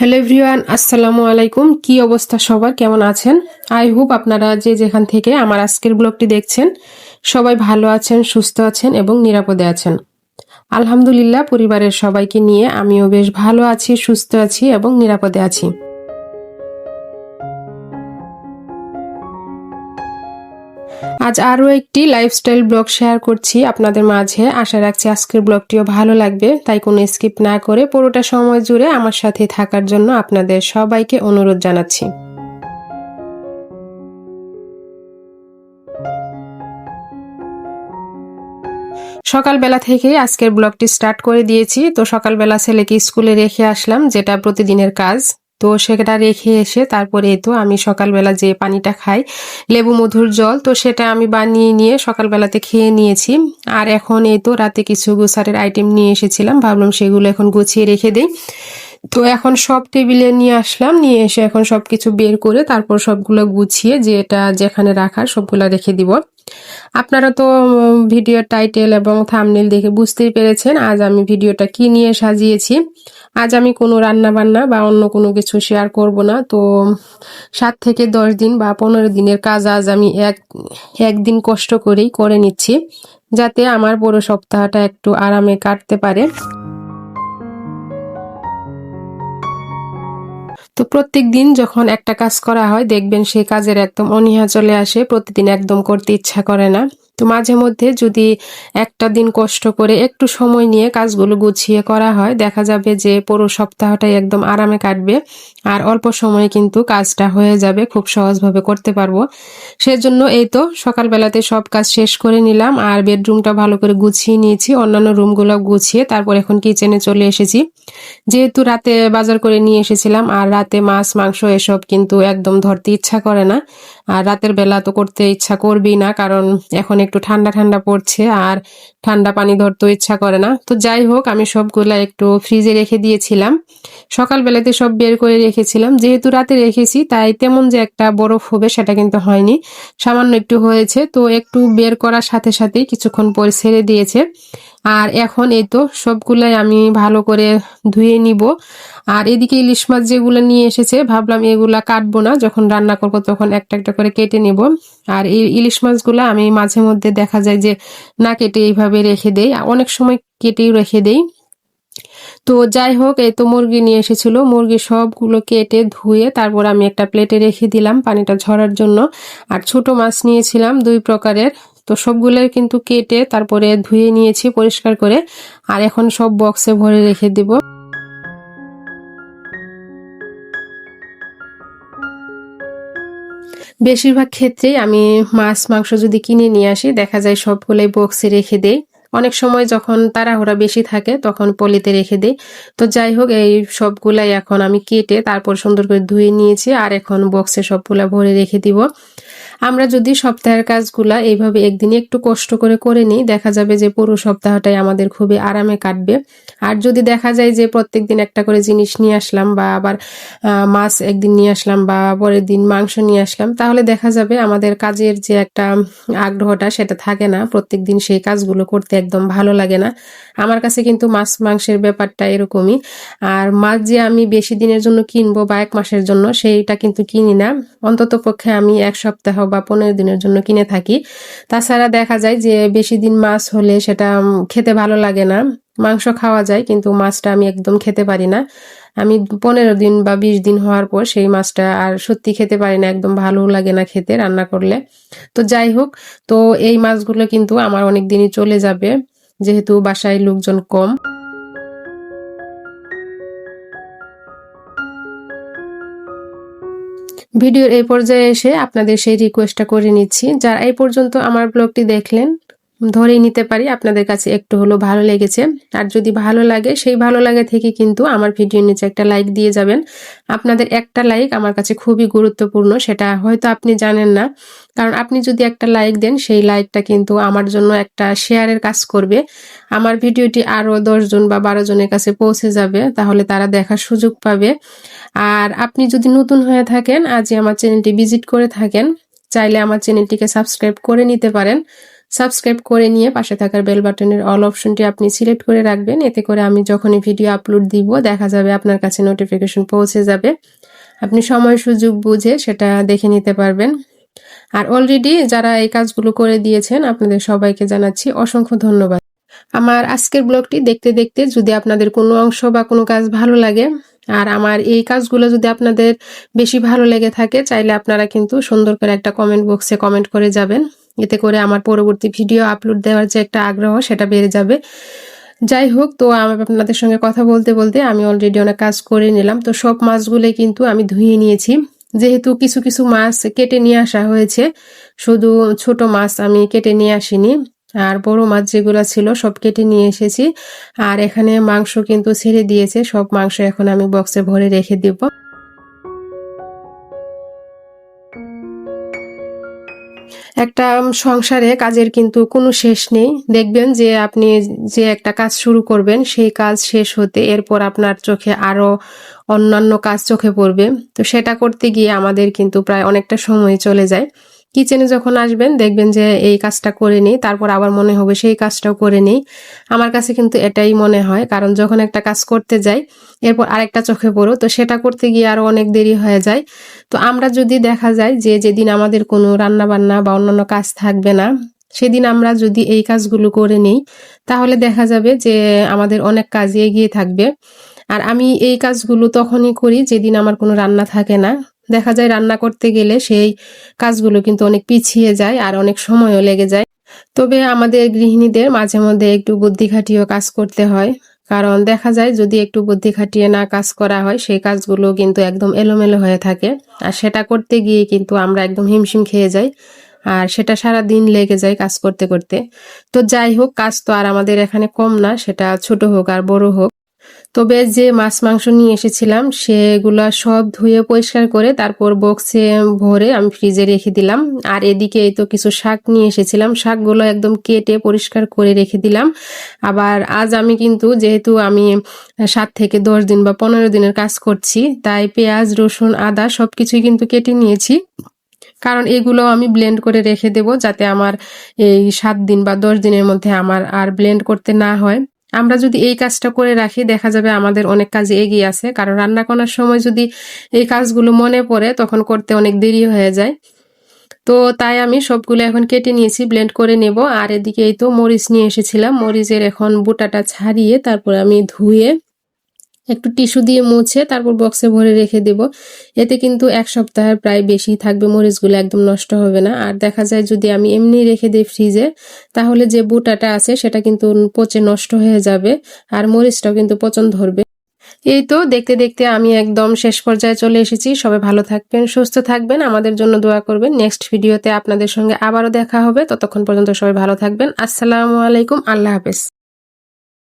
Hello everyone, আসসালামু আলাইকুম। কি অবস্থা সবার? কেমন আছেন? আই হোপ আপনারা যে যেখান থেকে আমার আজকের ব্লগটি দেখছেন, সবাই ভালো আছেন, সুস্থ আছেন এবং নিরাপদে আছেন। আলহামদুলিল্লাহ, পরিবারের সবাইকে নিয়ে আমিও বেশ ভালো আছি, সুস্থ আছি এবং নিরাপদে আছি। আজ আরও একটি লাইফস্টাইল ব্লগ শেয়ার করছি আপনাদের মাঝে। আশা রাখছি আজকের ব্লগটিও ভালো লাগবে। তাই কোনো স্কিপ না করে পুরোটা সময় জুড়ে আমার সাথে থাকার জন্য আপনাদের সবাইকে অনুরোধ জানাচ্ছি। সকালবেলা থেকেই আজকের ব্লগটি স্টার্ট করে দিয়েছি। তো সকালবেলা ছেলেকে স্কুলে রেখে আসলাম, যেটা প্রতিদিনের কাজ। তো সেটা রেখে এসে তারপরে তো আমি সকালবেলা যে পানিটা খাই, লেবু মধুর জল, তো সেটা আমি বানিয়ে নিয়ে সকালবেলাতে খেয়ে নিয়েছি। আর এখন এই তো রাতে কিছু গুসারের আইটেম নিয়ে এসেছিলাম, ভাবলাম সেগুলো এখন গুছিয়ে রেখে দিই। তো এখন সব টেবিলে নিয়ে আসলাম, নিয়ে এসে এখন সব কিছু বের করে তারপর সবগুলো গুছিয়ে যেটা যেখানে রাখার সবগুলো রেখে দিব। আপনারা তো ভিডিও টাইটেল এবং থামনেল দেখে বুঝতেই পেরেছেন আজ আমি ভিডিওটা কি নিয়ে সাজিয়েছি। আজ আমি কোনো রান্না বান্না বা অন্য কোনো কিছু শেয়ার করব না, তো সাত থেকে দশ দিন বা পনেরো দিনের কাজ আজ আমি এক, একদিন কষ্ট করেই করে নিচ্ছি, যাতে আমার পুরো সপ্তাহটা একটু আরামে কাটতে পারে। তো প্রত্যেক দিন যখন একটা কাজ করা হয়, দেখবেন সেই কাজের একদম অনীহা চলে আসে, প্রতিদিন একদম করতে ইচ্ছা করে না। তো মাঝে মধ্যে যদি একটা দিন কষ্ট করে একটু সময় নিয়ে কাজগুলো গুছিয়ে করা হয়, দেখা যাবে যে পুরো সপ্তাহটাই একদম আরামে কাটবে আর অল্প সময়ে কিন্তু কাজটা হয়ে যাবে, খুব সহজভাবে করতে পারব। সেজন্য এই তো সকালবেলাতে সব কাজ শেষ করে নিলাম আর বেডরুমটা ভালো করে গুছিয়ে নিয়েছি, অন্যান্য রুমগুলো গুছিয়ে তারপর এখন কিচেনে চলে এসেছি। যেহেতু রাতে বাজার করে নিয়ে এসেছিলাম আর রাতে মাছ, মাংস এসব কিন্তু একদম ধরতে ইচ্ছা করে না। আর রাতের বেলা তো করতে ইচ্ছা করবেই না কারণ এখন একটু ঠান্ডা ঠান্ডা পড়ছে আর ঠান্ডা পানি ধরতে ইচ্ছা করে না। তো যাই হোক, আমি সবগুলা একটু ফ্রিজে রেখে দিয়েছিলাম। সকালবেলাতে সব বের করে রেখেছিলাম। যেহেতু রাতে রেখেছি, তাই তেমন যে একটা বরফ হবে সেটা কিন্তু হয়নি। সামান্য একটু হয়েছে, তো একটু বের করার সাথে সাথেই কিছুক্ষণ পরে ছেড়ে দিয়েছে। আর এখন এই তো সবগুলাই আমি ভালো করে ধুয়ে নিব। আর এদিকে ইলিশ মাছ যেগুলো নিয়ে এসেছে, ভাবলাম এগুলা কাটবো না। যখন রান্না করব তখন একটা একটা করে কেটে নিব। আর এই ইলিশ মাছগুলো আমি মাঝে মধ্যে দেখা যায় যে না কেটে এইভাবে রেখে দেই। অনেক সময় কেটেই রেখে দেই। তো যাই হোক, এই তো মুরগি নিয়ে এসেছিল। মুরগি সবগুলো কেটে ধুয়ে তারপর আমি একটা প্লেটে রেখে দিলাম পানিটা ঝরার জন্য। আর ছোট মাছ নিয়েছিলাম দুই প্রকারের। তো সবগুলোই কিন্তু কেটে তারপরে ধুয়ে নিয়েছি পরিষ্কার করে। আর এখন সব বক্সে ভরে রেখে দিব। বেশিরভাগ ক্ষেত্রেই আমি মাছ, মাংস যদি কিনে নিয়ে আসি, দেখা যায় সবগুলোই বক্সে রেখে দেই। অনেক সময় যখন তাড়াহুড়া বেশি থাকে, তখন পলিতে রেখে দিই। তো যাই হোক, এই সবগুলাই এখন আমি কেটে তারপর সুন্দর করে ধুয়ে নিয়েছি, আর এখন বক্সে সবগুলা ভরে রেখে দিব। আমরা যদি সপ্তাহের কাজগুলা এইভাবে একদিনে একটু কষ্ট করে করে নিই, দেখা যাবে যে পুরো সপ্তাহটাই আমাদের খুবই আরামে কাটবে। আর যদি দেখা যায় যে প্রত্যেক দিন একটা করে জিনিস নিয়ে আসলাম বা আবার মাছ একদিন নিয়ে আসলাম বা পরের দিন মাংস নিয়ে আসলাম, তাহলে দেখা যাবে আমাদের কাজের যে একটা আগ্রহটা সেটা থাকে না। প্রত্যেক দিন সেই কাজগুলো করতে একদম ভালো লাগে না। আমার কাছে কিন্তু মাছ মাংসের ব্যাপারটা এরকমই। আর মাছ যে আমি বেশি দিনের জন্য কিনবো বা এক মাসের জন্য, সেইটা কিন্তু কিনি না। অন্তত পক্ষে আমি এক সপ্তাহ বা পনেরো দিনের জন্য কিনে থাকি। তাছাড়া দেখা যায় যে বেশি দিন মাছ হলে সেটা খেতে ভালো লাগে না। মাংস খাওয়া যায় কিন্তু মাছটা আমি একদম খেতে পারি না। আমি পনেরো দিন বা বিশ দিন হওয়ার পর সেই মাছটা আর সত্যি খেতে পারি না, একদম ভালো লাগে না খেতে রান্না করলে। তো যাই হোক, তো এই মাছগুলো কিন্তু আমার অনেক দিনই চলে যাবে, যেহেতু বাসায় লোকজন কম। ভিডিওর এই পর্যায়ে এসে আপনাদের সেই রিকোয়েস্টটা করে নিচ্ছি। যারা এই পর্যন্ত আমার ব্লগটি দেখলেন ধরেই নিতে পারি। আপনাদের কাছে একটু হলো ভালো লেগেছে। আর যদি ভালো লাগে, সেই ভালো লাগে থেকে কিন্তু আমার ভিডিওর নিচে একটা লাইক দিয়ে যাবেন। আপনাদের একটা লাইক আমার কাছে খুবই গুরুত্বপূর্ণ, সেটা হয়তো আপনি জানেন না। কারণ আপনি যদি একটা লাইক দেন, সেই লাইকটা কিন্তু আমার জন্য একটা শেয়ারের কাজ করবে। আমার ভিডিওটি আরও দশজন বা বারো জনের কাছে পৌঁছে যাবে, তাহলে তারা দেখার সুযোগ পাবে। আর আপনি যদি নতুন হয়ে থাকেন, আজই আমার চ্যানেলটি ভিজিট করে থাকেন, চাইলে আমার চ্যানেলটিকে সাবস্ক্রাইব করে নিতে পারেন। সাবস্ক্রাইব করে নিয়ে পাশে থাকার বেল বাটনের অল অপশনটি আপনি সিলেক্ট করে রাখবেন। এতে করে আমি যখনই ভিডিও আপলোড দিব, দেখা যাবে আপনার কাছে নোটিফিকেশন পৌঁছে যাবে। আপনি সময় সুযোগ বুঝে সেটা দেখে নিতে পারবেন। আর অলরেডি যারা এই কাজগুলো করে দিয়েছেন, আপনাদের সবাইকে জানাচ্ছি অসংখ্য ধন্যবাদ। আমার আজকের ব্লগটি দেখতে দেখতে যদি আপনাদের কোনো অংশ বা কোনো কাজ ভালো লাগে, আর আমার এই কাজগুলো যদি আপনাদের বেশি ভালো লেগে থাকে, চাইলে আপনারা কিন্তু সুন্দর করে একটা কমেন্ট বক্সে কমেন্ট করে যাবেন। এতে করে আমার পরবর্তী ভিডিও আপলোড দেওয়ার যে একটা আগ্রহ, সেটা বেড়ে যাবে। যাই হোক, তো আমি আপনাদের সঙ্গে কথা বলতে বলতে আমি অলরেডি অনেক কাজ করে নিলাম। তো সব মাছগুলোই কিন্তু আমি ধুয়ে নিয়েছি। যেহেতু কিছু কিছু মাছ কেটে নিয়ে আসা হয়েছে, শুধু ছোট মাছ আমি কেটে নিয়ে আসিনি। আর বড় মাছ যেগুলো ছিল, সব কেটে নিয়ে এসেছি। আর এখানে মাংস কিন্তু ছেড়ে দিয়েছে। সব মাংস এখন আমি বক্সে ভরে রেখে দিব। একটা সংসারে কাজের কিন্তু কোনো শেষ নেই। দেখবেন যে আপনি যে একটা কাজ শুরু করবেন, সেই কাজ শেষ হতে এরপর আপনার চোখে আরও অন্যান্য কাজ চোখে পড়বে। তো সেটা করতে গিয়ে আমাদের কিন্তু প্রায় অনেকটা সময় চলে যায়। কিচেনে যখন আসবেন, দেখবেন যে এই কাজটা করে নিই, তারপর আবার মনে হবে সেই কাজটাও করে নিই। আমার কাছে কিন্তু এটাই মনে হয়, কারণ যখন একটা কাজ করতে যাই, এরপর আরেকটা চোখে পড়ো, তো সেটা করতে গিয়ে আরও অনেক দেরি হয়ে যায়। তো আমরা যদি দেখা যায় যে যেদিন আমাদের কোনো রান্নাবান্না বা অন্যান্য কাজ থাকবে না, সেদিন আমরা যদি এই কাজগুলো করে নিই, তাহলে দেখা যাবে যে আমাদের অনেক কাজ এগিয়ে থাকবে। আর আমি এই কাজগুলো তখনই করি যেদিন আমার কোনো রান্না থাকে না। দেখা যায় রান্না করতে গেলে সেই কাজগুলো কিন্তু অনেক পিছিয়ে যায় আর অনেক সময়ও লেগে যায়। তবে আমাদের গৃহিণীদের মাঝে মধ্যে একটু বুদ্ধি খাটিয়েও কাজ করতে হয়। কারণ দেখা যায় যদি একটু বুদ্ধি খাটিয়ে না কাজ করা হয়, সেই কাজগুলো কিন্তু একদম এলোমেলো হয়ে থাকে। আর সেটা করতে গিয়ে কিন্তু আমরা একদম হিমশিম খেয়ে যাই আর সেটা সারা দিন লেগে যায় কাজ করতে করতে। তো যাই হোক, কাজ তো আর আমাদের এখানে কম না, সেটা ছোট হোক আর বড় হোক। তবে যে মাছ, মাংস নিয়ে এসেছিলাম, সেগুলো সব ধুয়ে পরিষ্কার করে তারপর বক্সে ভরে আমি ফ্রিজে রেখে দিলাম। আর এদিকে এই তো কিছু শাক নিয়ে এসেছিলাম। শাকগুলো একদম কেটে পরিষ্কার করে রেখে দিলাম। আবার আজ আমি কিন্তু, যেহেতু আমি সাত থেকে দশ দিন বা পনেরো দিনের কাজ করছি, তাই পেঁয়াজ, রসুন, আদা সবকিছুই কিন্তু কেটে নিয়েছি। কারণ এগুলো আমি ব্লেন্ড করে রেখে দেব যাতে আমার এই সাত দিন বা দশ দিনের মধ্যে আমার আর ব্লেন্ড করতে না হয়। আমরা যদি এই কাজটা করে রাখি, দেখা যাবে আমাদের অনেক কাজ এগিয়ে আছে। কারণ রান্না করার সময় যদি এই কাজগুলো মনে পড়ে, তখন করতে অনেক দেরি হয়ে যায়। তো তাই আমি সবগুলো এখন কেটে নিয়েছি ব্লেন্ড করে নেব। আর এদিকে এই তো মরিচ নিয়ে এসেছিলাম। মরিচের এখন বুটাটা ছাড়িয়ে তারপর আমি ধুয়ে একটু টিস্যু দিয়ে মুছে তারপর বক্সে ভরে রেখে দেব। এতে কিন্তু এক সপ্তাহের প্রায় বেশি থাকবে, মরিচগুলো একদম নষ্ট হবে না। আর দেখা যায় যদি আমি এমনি রেখে দিই ফ্রিজে, তাহলে যে বুটাটা আছে সেটা কিন্তু পচে নষ্ট হয়ে যাবে আর মরিচটাও কিন্তু পচন ধরবে। এই তো দেখতে দেখতে আমি একদম শেষ পর্যায়ে চলে এসেছি। সবাই ভালো থাকবেন, সুস্থ থাকবেন। আমাদের জন্য দোয়া করবেন। নেক্সট ভিডিওতে আপনাদের সঙ্গে আবারও দেখা হবে। ততক্ষণ পর্যন্ত সবাই ভালো থাকবেন। আসসালামু আলাইকুম। আল্লাহ হাফেজ।